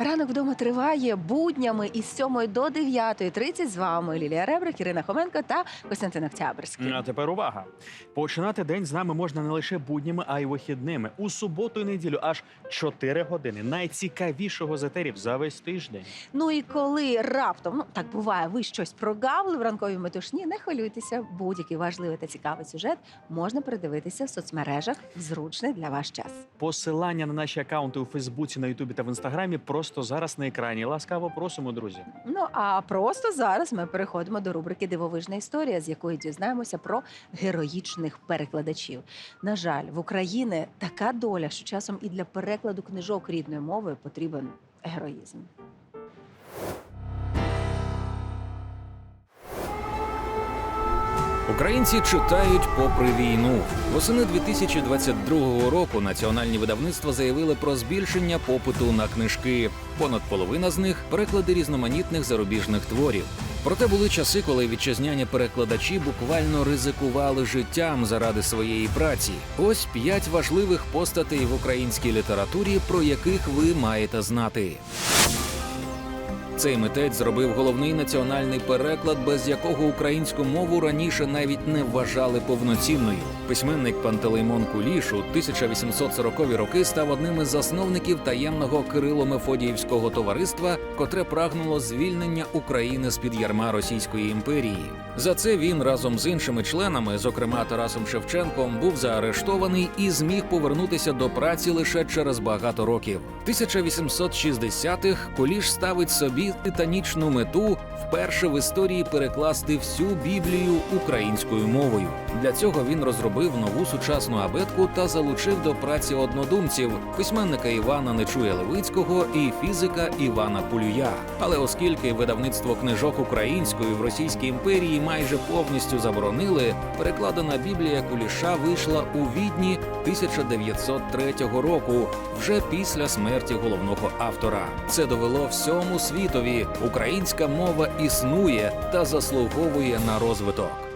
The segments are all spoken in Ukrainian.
Ранок вдома триває буднями із 7 до 9.30. З вами Лілія Ребрик, Ірина Хоменко та Костянтин Октябрьський. А тепер увага. Починати день з нами можна не лише буднями, а й вихідними. У суботу і неділю аж 4 години найцікавішого з етерів за весь тиждень. Ну і коли раптом, ну так буває, ви щось прогавили в ранковій метушні, не хвилюйтеся. Будь-який важливий та цікавий сюжет можна передивитися в соцмережах зручний для вас час. Посилання на наші акаунти у Фейсбуці, на Ютубі та в Інстаграмі просто зараз на екрані. Ласкаво просимо, друзі. Ну а просто зараз ми переходимо до рубрики Дивовижна історія, з якої дізнаємося про героїчних перекладачів. На жаль, в Україні така доля, що часом і для перекладу книжок рідною мовою потрібен героїзм. Українці читають попри війну. Восени 2022 року національні видавництва заявили про збільшення попиту на книжки. Понад половина з них переклади різноманітних зарубіжних творів. Проте були часи, коли вітчизняні перекладачі буквально ризикували життям заради своєї праці. Ось п'ять важливих постатей в українській літературі, про яких ви маєте знати. Цей митець зробив головний національний переклад, без якого українську мову раніше навіть не вважали повноцінною. Письменник Пантелеймон Куліш у 1840-ві роки став одним із засновників таємного Кирило-Мефодіївського товариства, котре прагнуло звільнення України з під ярма Російської імперії. За це він разом з іншими членами, зокрема Тарасом Шевченком, був заарештований і зміг повернутися до праці лише через багато років. 1860-х Куліш ставить собі титанічну мету вперше в історії перекласти всю Біблію українською мовою. Для цього він розробив нову сучасну абетку та залучив до праці однодумців письменника Івана Нечуя Левицького і фізика Івана Пулюя. Але оскільки видавництво книжок українською в Російській імперії майже повністю заборонили, перекладена Біблія Куліша вийшла у відні 1903 року, вже після смерті головного автора. Це довело всьому світові. Українська мова існує та заслуговує на розвиток.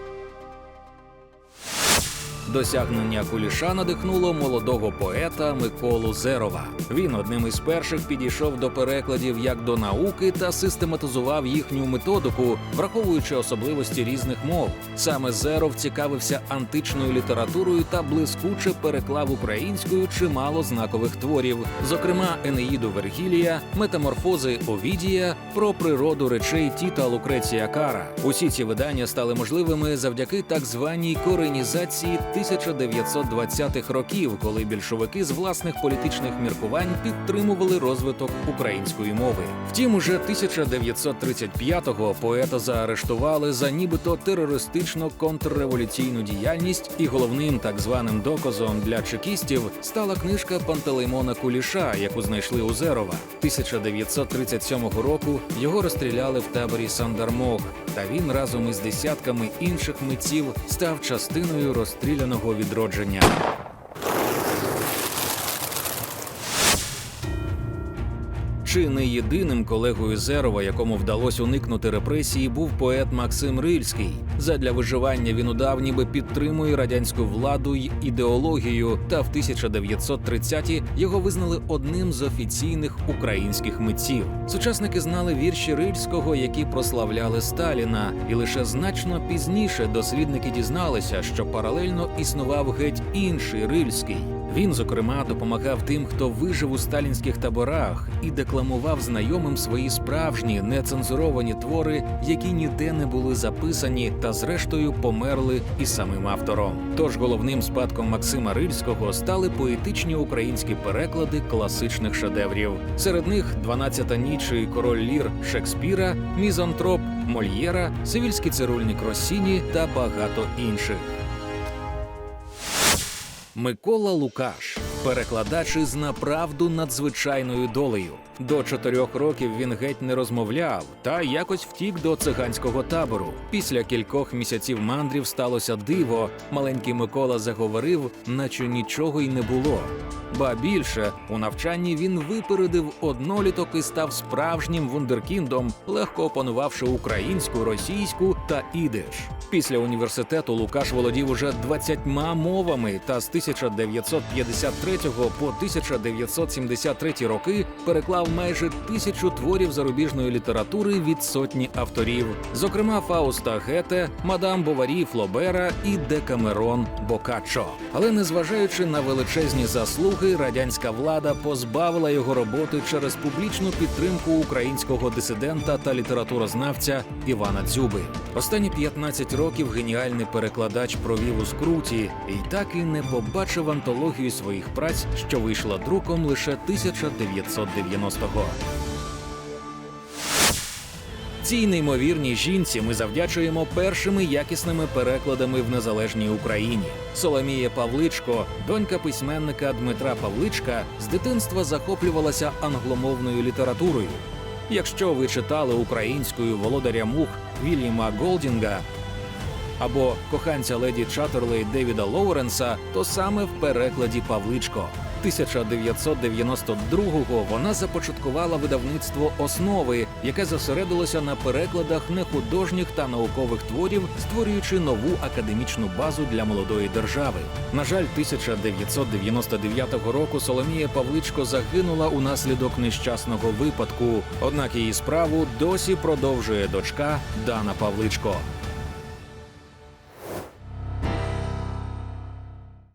Досягнення Куліша надихнуло молодого поета Миколу Зерова. Він одним із перших підійшов до перекладів як до науки та систематизував їхню методику, враховуючи особливості різних мов. Саме Зеров цікавився античною літературою та блискуче переклав українською чимало знакових творів, зокрема Енеїду Вергілія, метаморфози Овідія, про природу речей Тіта Лукреція Кара. Усі ці видання стали можливими завдяки так званій коренізації 1920-х років, коли більшовики з власних політичних міркувань підтримували розвиток української мови. Втім, уже 1935-го поета заарештували за нібито терористичну контрреволюційну діяльність, і головним так званим доказом для чекістів стала книжка Пантелеймона Куліша, яку знайшли у Зерова. 1937 року його розстріляли в таборі Сандармох, та він разом із десятками інших митців став частиною розстріляного відродження. Чи не єдиним колегою Зерова, якому вдалося уникнути репресії, був поет Максим Рильський. Задля виживання він удав, ніби підтримує радянську владу й ідеологію. Та в 1930-ті його визнали одним з офіційних українських митців. Сучасники знали вірші Рильського, які прославляли Сталіна, і лише значно пізніше дослідники дізналися, що паралельно існував геть інший Рильський. Він, зокрема, допомагав тим, хто вижив у сталінських таборах, і декламував знайомим свої справжні нецензуровані твори, які ніде не були записані, та зрештою померли і самим автором. Тож головним спадком Максима Рильського стали поетичні українські переклади класичних шедеврів. Серед них «12-та ніч» і король лір Шекспіра, Мізантроп Мольєра, Сивільський цирульник Россіні та багато інших. Микола Лукаш, перекладач із направду надзвичайною долею. До чотирьох років він геть не розмовляв та якось втік до циганського табору. Після кількох місяців мандрів сталося диво. Маленький Микола заговорив, наче нічого й не було. Ба більше у навчанні він випередив одноліток і став справжнім вундеркіндом, легко опанувавши українську, російську та ідиш. Після університету Лукаш володів уже 20 мовами та з 1953 по 1973 роки переклав майже тисячу творів зарубіжної літератури від сотні авторів, зокрема Фауста Гете, Мадам Боварі Флобера і Декамерон Бокаччо. Але незважаючи на величезні заслуги, радянська влада позбавила його роботи через публічну підтримку українського дисидента та літературознавця Івана Дзюби. Останні 15 років геніальний перекладач провів у скруті і так і не побачив антологію своїх праць, що вийшла друком лише 1990-го. Цій неймовірній жінці ми завдячуємо першими якісними перекладами в незалежній Україні. Соломія Павличко, донька письменника Дмитра Павличка, з дитинства захоплювалася англомовною літературою. Якщо ви читали українською володаря мух Вільяма Голдінга або коханця леді Чаттерлей Девіда Лоуренса, то саме в перекладі Павличко. 1992-го вона започаткувала видавництво основи, яке зосередилося на перекладах нехудожніх та наукових творів, створюючи нову академічну базу для молодої держави. На жаль, 1999 року Соломія Павличко загинула унаслідок нещасного випадку. Однак її справу досі продовжує дочка Дана Павличко.